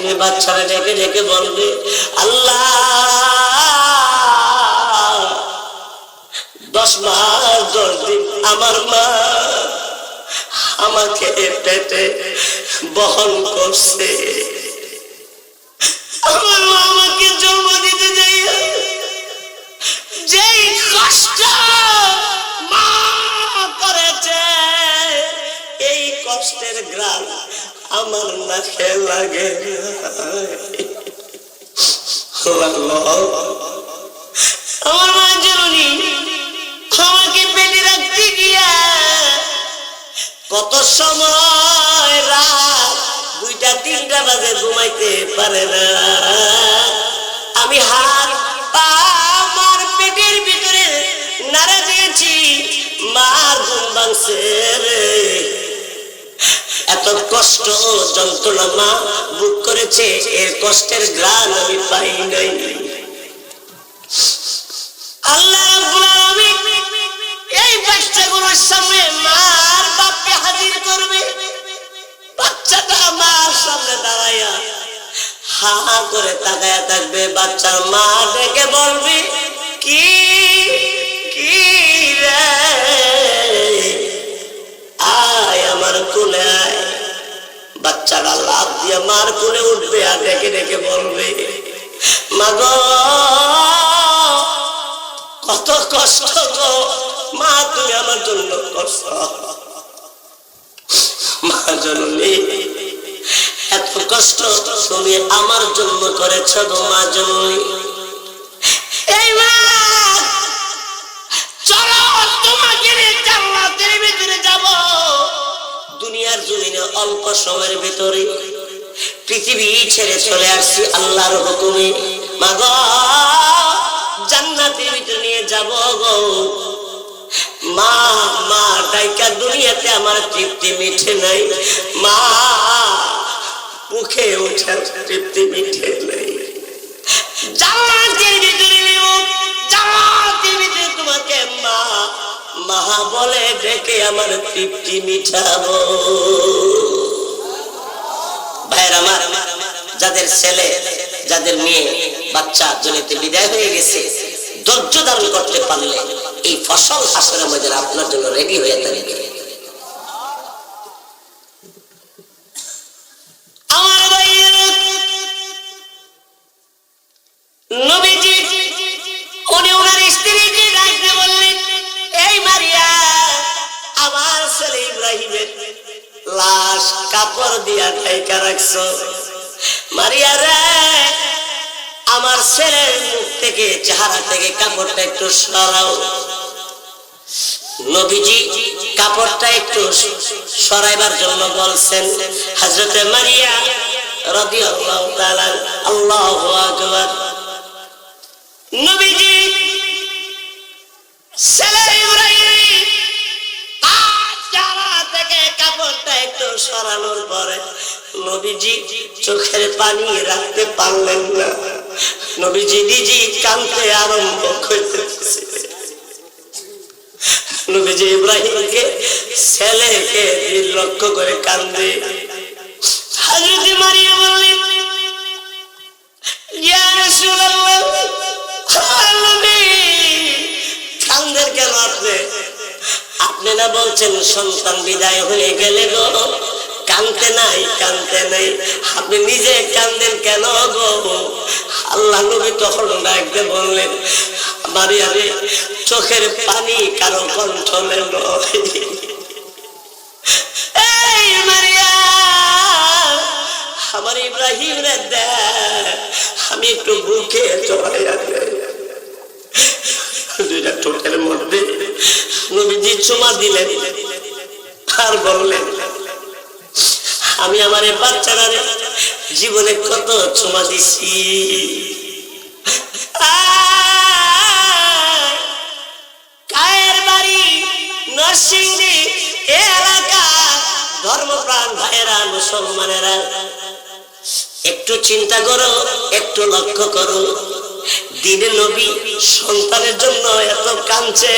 কান্দে বাচ্চারা ডেকে ডেকে বলবে, আল্লাহ, দশ মাস, দশ দিন আমার মা আমাকে পেটে বহন করছে। আমার মা আমাকে জন্ম দিতে যাইয়া যেই কষ্ট মা করেছে, এই কষ্টের গ্রাম আমার নাকে লাগে। আমার মা জরুরি আমাকে পেটে রাখতে গিয়া কত সময় রাত দুইটা, তিনটা বাজে ঘুমাইতে পারে না। আমি হাত পা আমার পেটের ভিতরে নাড়া দিয়েছি মার ঘুম ভাঙছে রে। কষ্ট যন্ত্রণা মা বুক করেছে, এর কষ্টের আমি পাই নাই। আল্লাহ এই সামনে মার বাপকে হাজির করবে। বাচ্চাটা মার সামনে দাঁড়াইয়া হা হা করে তাকায়া থাকবে, বাচ্চার মা ডেকে বলবে, কি কষ্ট গো মা তুমি আমার জন্য কষ্ট। মা জননী এত কষ্ট তুমি আমার জন্য করেছ গো মা জননী। এই মা চলো তোমাকে জান্নাতের ভিতরে যাব। দুনিয়ার জমিনে অল্প সময়ের ভিতরে পৃথিবী ছেড়ে চলে আসছি আল্লাহর হুকুমে। মাগ জান্নাতের ভিতরে নিয়ে যাব গো। মা মা, ডাইকা দুনিয়াতে আমার তৃপ্তি মিঠে নাই। মা, মুখে ওঠে তৃপ্তি মিঠে নাই। জান্নাতের ভিতরে নিব, জান্নাতের ভিতরে তোমাকে মা মা বলে ডেকে আমার তৃপ্তি মিঠাবো। ভাইয়ের আমার, যাদের ছেলে, যাদের মেয়ে বাচ্চা জনিতে বিদায় হয়ে গেছে, ধৈর্য ধারণ করতে পারলে এই ফসল হাসরের মধ্যে আপনার জন্য রেডি হয়ে থাকবে লাশ কাপড় দিয়া ঠাইকা রাখছো। মারিয়া রে আমার ছেলের মুখ থেকে, চেহারা থেকে কাপড়টা একটু সরাও। নবীজি কাপড়টা একটু সরাইবার জন্য বলছেন হজরতে মারিয়া তাআলা, আল্লাহু নবীজি ছেলে ইব্রাহিম কাপড়টা একটু সরানোর পরে নবীজি চোখের পানি রাখতে পারলেন না। নবীজি নিজেই কানতে আরম্ভ করতেছে নবীজি ইব্রাহিমকে, ছেলেকে লক্ষ্য করে কান্দে। হাজরতি মারিয়া বললেন, ইয়া রাসূলুল্লাহ নবী কান্দের কেন আপনি? আপনি না বলছেন সন্তান বিদায় হয়ে গেলে গো কানতে নাই কানতে নাই। আপনি নিজে কান্দেন কেন গো? আল্লাহ নবী তখন ডাকতে বললেন মারিয়া রে চোখের পানি কারও কণ্ঠলে নয়। আমার ইব্রাহিম রে আমি একটু বুকে মধ্যে দিলেন আর বললেন আমি আমার বাচ্চারা জীবনে কত চুমা দিছি। কায়ের বাড়ি, নরসিংদী, এ এলাকা, ধর্মপ্রাণ ভাইয়েরা, মুসলমানেরা, একটু চিন্তা করো, একটু লক্ষ্য করো। দিনে নবী সন্তানের জন্য এত কাঁদছে।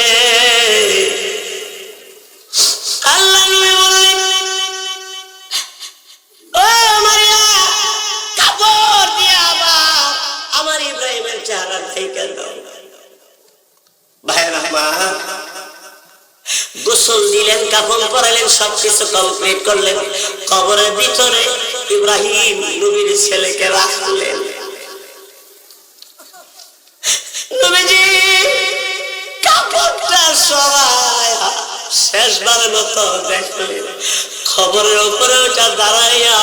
আমার গোসল দিলেন, কাফন পরালেন সবকিছু কমপ্লিট করলেন। কবরের ভিতরে ইব্রাহিম নবীর ছেলেকে রাখলেন নবীজি, কাপড়টা সরায় শেষবারের মতো দেখলেন। খবরের উপরে ওটা দাঁড়াইয়া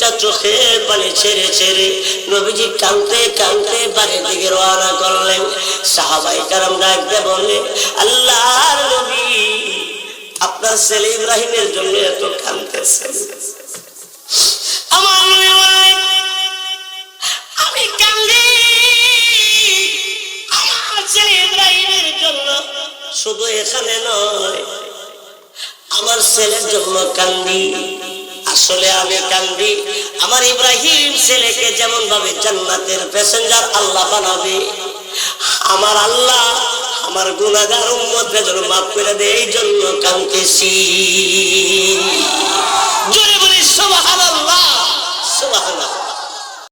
দুইটা চোখে পানি ছেড়ে ছেড়ে নবীজি কানতে কানতে বাড়ির দিকে রওনা করলেন। সাহাবাই কারাম ডাকতে বলে আল্লাহর নবী, আপনার ছেলে ইব্রাহিমের জন্য এত কানতেছেন আমার আমি কান্দি। আমার ছেলে ইব্রাহিমের জন্য শুধু এখানে নয়, আমার ছেলের জন্য কান্দি। আসলে আমি কান্দি। আমার ইব্রাহিম ছেলেকে যেমন ভাবে জান্নাতের প্যাসেঞ্জার আল্লাহ বানাবে, আমার আল্লাহ আমার গুণাগার উম্মতকে যেন মাফ করে দে এই জন্য কান্দেছি জোরে সুবহানাল্লাহ সুবহানাল্লাহ।